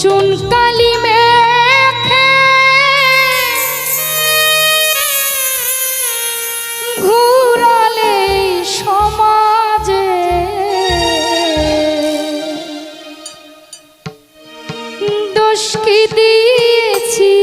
চুনকালি মেখে। ঘুরালে সমাজে দোষ কি দিয়েছি?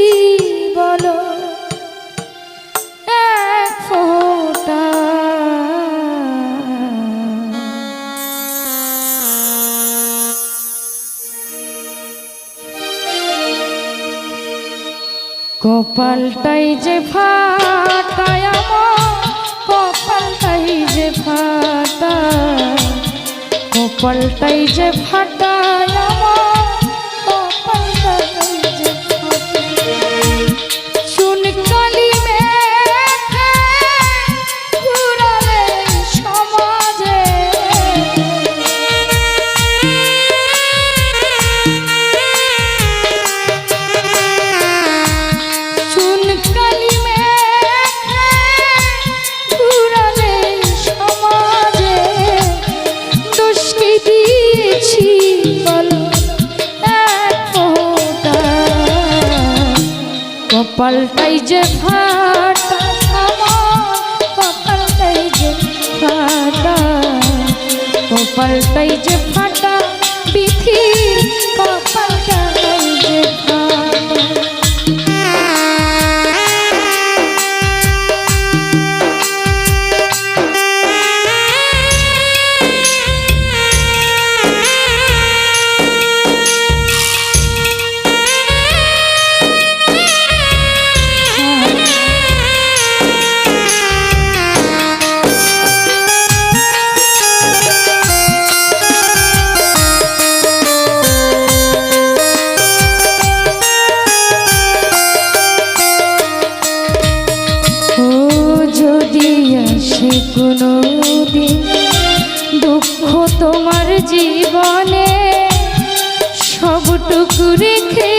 কপালটাই যে ফাটায় আমার কপালটাই যে ফাটা কপালটাই যে ফাটায় কপালটাই যে ফাটা আমার কপালটাই যে ফাটা কপালটাই যে ফাটা বিধি কপালটাই কোনো দিন দুঃখ তোমার জীবনে সবটুকু রেখে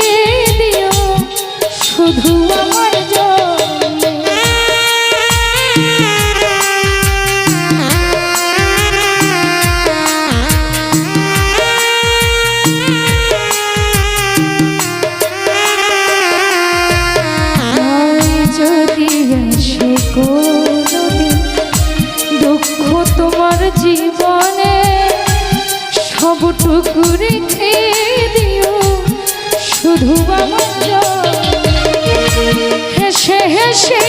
দিও শুধু আমার যদি সবটুকু খেয়ে দিও শুধু। হেসে হেসে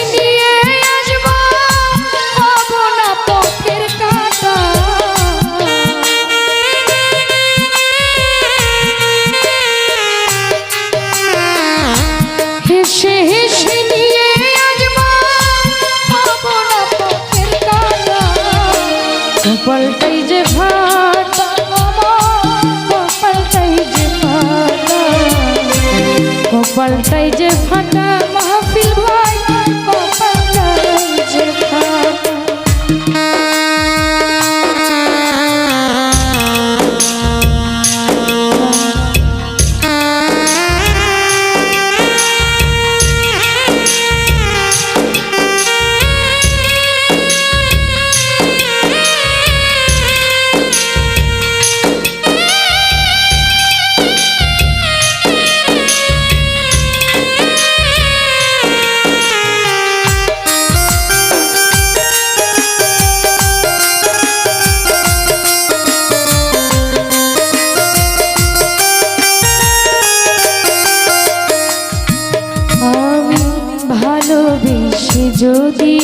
যদি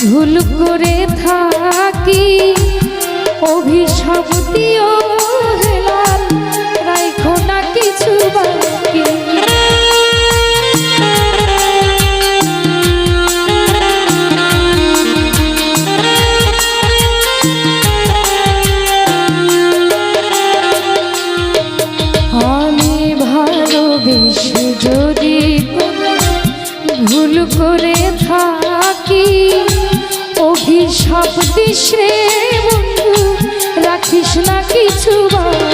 ভুল করে থাকি অভিশাপ দিও অভিশাপ দিস রে বন্ধু রাখিস না কিছু বাকি